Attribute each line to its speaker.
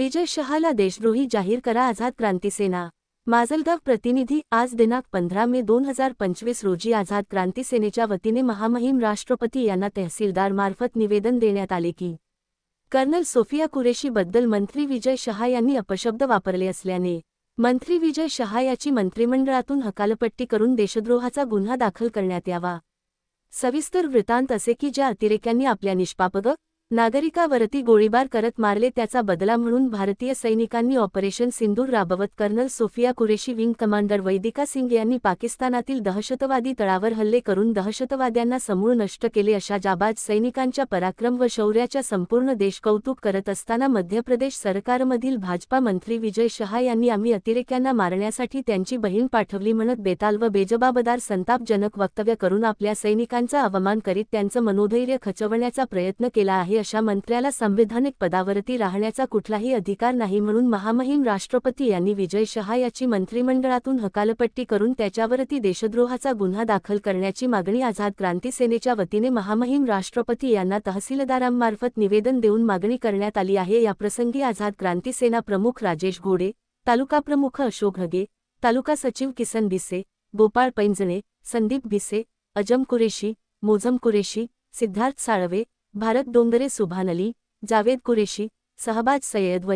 Speaker 1: विजय शहाला देशद्रोही जाहीर करा आझाद क्रांती सेना. माजलगाव प्रतिनिधी आज दिनांक पंधरा मे दोन हजार पंचवीस रोजी आझाद क्रांती सेनेच्या वतीने महामहिम राष्ट्रपती यांना तहसीलदार मार्फत निवेदन देण्यात आले की कर्नल सोफिया कुरेशी बद्दल मंत्री विजय शहा यांनी अपशब्द वापरले असल्याने मंत्री विजय शहा याची मंत्रिमंडळातून हकालपट्टी करून देशद्रोहाचा गुन्हा दाखल करण्यात यावा. सविस्तर वृत्तांत असे की ज्या अतिरेक्यांनी आपल्या निष्पापग नागरिकावरती गोळीबार करत मारले त्याचा बदला म्हणून भारतीय सैनिकांनी ऑपरेशन सिंदूर राबवत colonel Sofiya Qureshi wing commander Vaidika Singh यांनी पाकिस्तानातील दहशतवादी तळावर हल्ले करून दहशतवाद्यांना समूळ नष्ट केले अशा जाबाज सैनिकांच्या पराक्रम व शौर्याच्या संपूर्ण देश कौतुक करत असताना मध्य प्रदेश सरकारमधील भाजपा मंत्री विजय शहा यांनी आम्ही अतिरेक्यांना मारण्यासाठी त्यांची बहीण पाठवली म्हणत बेताल व बेजबाबदार संतापजनक वक्तव्य करून आपल्या सैनिकांचा अवमान करीत त्यांचं मनोधैर्य खचवण्याचा प्रयत्न केला आहे अशा मंत्र्याला संविधानिक पदावरती राहण्याचा कुठलाही अधिकार नाही म्हणून महामहिम राष्ट्रपती यांनी विजय शहा याची मंत्रिमंडळातून हकालपट्टी करून त्याच्यावरती देशद्रोहाचा गुन्हा दाखल करण्याची मागणी आझाद क्रांती सेनेच्या वतीने महामहिम राष्ट्रपती यांना तहसीलदारांमार्फत निवेदन देऊन मागणी करण्यात आली आहे. याप्रसंगी आझाद क्रांती सेना प्रमुख राजेश घोडे तालुकाप्रमुख अशोक हगे तालुका सचिव किसन भिसे गोपाळ पैंजणे संदीप भिसे अजम कुरेशी मोझम कुरेशी सिद्धार्थ साळवे भारत डोंगरे सुभान अली जावेद कुरेशी सहबाज सय्यद व